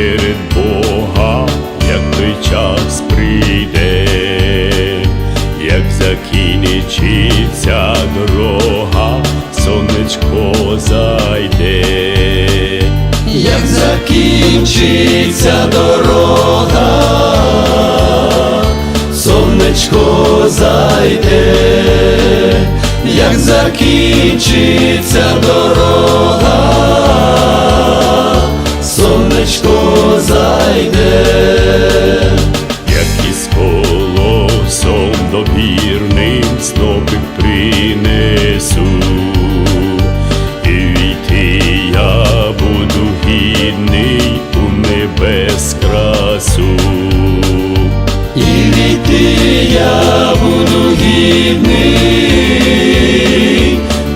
перед Бога, як той час прийде, як закінчиться дорога, сонечко зайде, як закінчиться дорога, сонечко зайде, як закінчиться дорога. Добірним снопи принесу, і війти я буду гідний у небес красу. І війти я буду гідний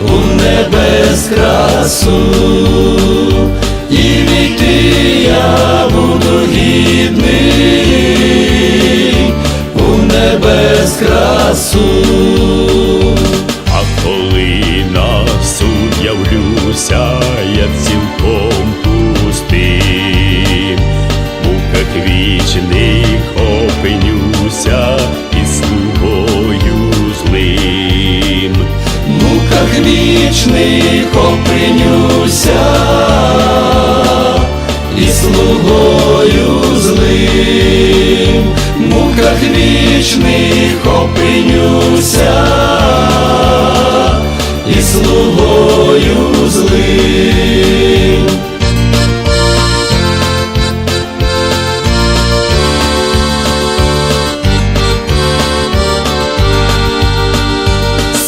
у небес красу, красу. А коли на суд явлюся, я цілком пустий, в муках вічних опинюся і слугою злим. В муках вічних опинюся і слугою злим, муках вічних опинюся і слугою злим.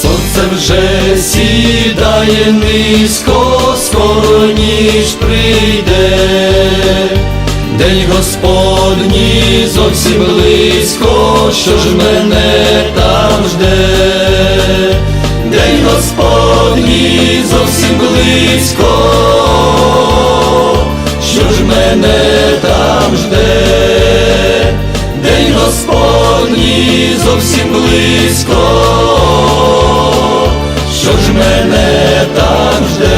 Сонце вже сідає низько, скоро ніч зовсім близько, що ж мене там жде, День Господній зовсім близько, що ж мене там жде, День Господній зовсім близько, що ж мене там жде.